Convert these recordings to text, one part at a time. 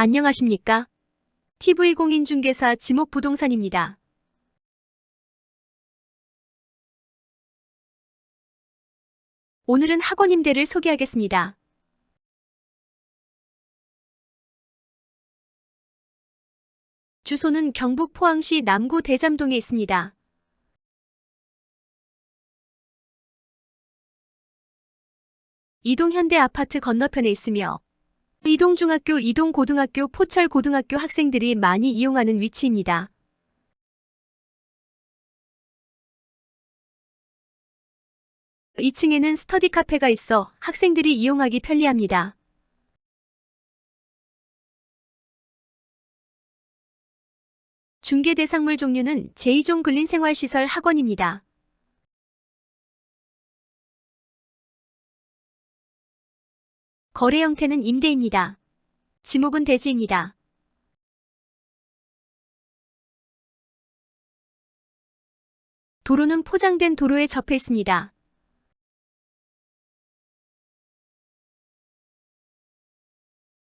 안녕하십니까? TV공인중개사 지목부동산입니다. 오늘은 학원 임대를 소개하겠습니다. 주소는 경북 포항시 남구 대잠동에 있습니다. 이동 현대 아파트 건너편에 있으며 이동중학교, 이동고등학교, 포철고등학교 학생들이 많이 이용하는 위치입니다. 이층에는 스터디 카페가 있어 학생들이 이용하기 편리합니다. 중개 대상물 종류는 제2종 근린생활시설 학원입니다. 거래 형태는 임대입니다. 지목은 대지입니다. 도로는 포장된 도로에 접해 있습니다.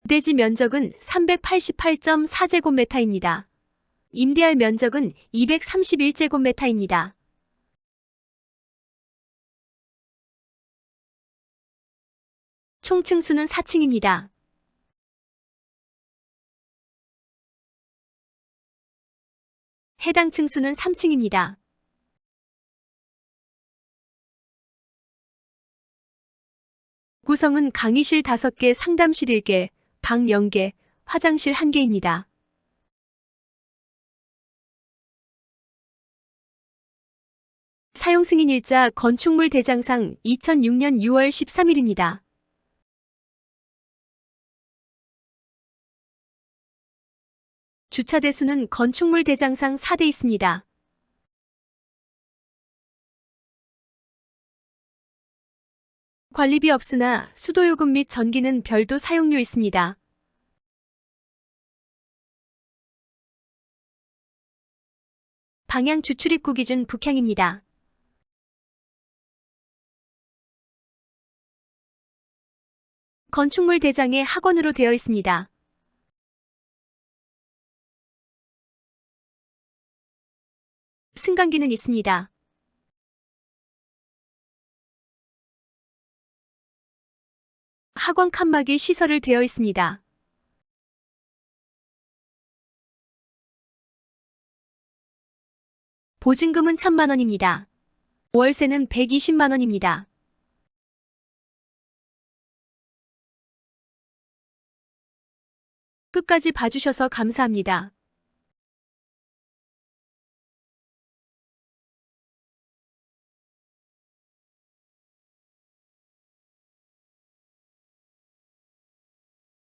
대지 면적은 388.4제곱미터입니다. 임대할 면적은 231제곱미터입니다. 총 층수는 4층입니다. 해당 층수는 3층입니다. 구성은 강의실 5개, 상담실 1개, 방 0개, 화장실 1개입니다. 사용 승인 일자 건축물 대장상 2006년 6월 13일입니다. 주차 대수는 건축물 대장상 4대 있습니다. 관리비 없으나 수도요금 및 전기는 별도 사용료 있습니다. 방향 주출입구 기준 북향입니다. 건축물 대장에 학원으로 되어 있습니다. 승강기는 있습니다. 학원 칸막이 시설을 되어 있습니다. 보증금은 1천만 원입니다. 월세는 120만 원입니다. 끝까지 봐주셔서 감사합니다.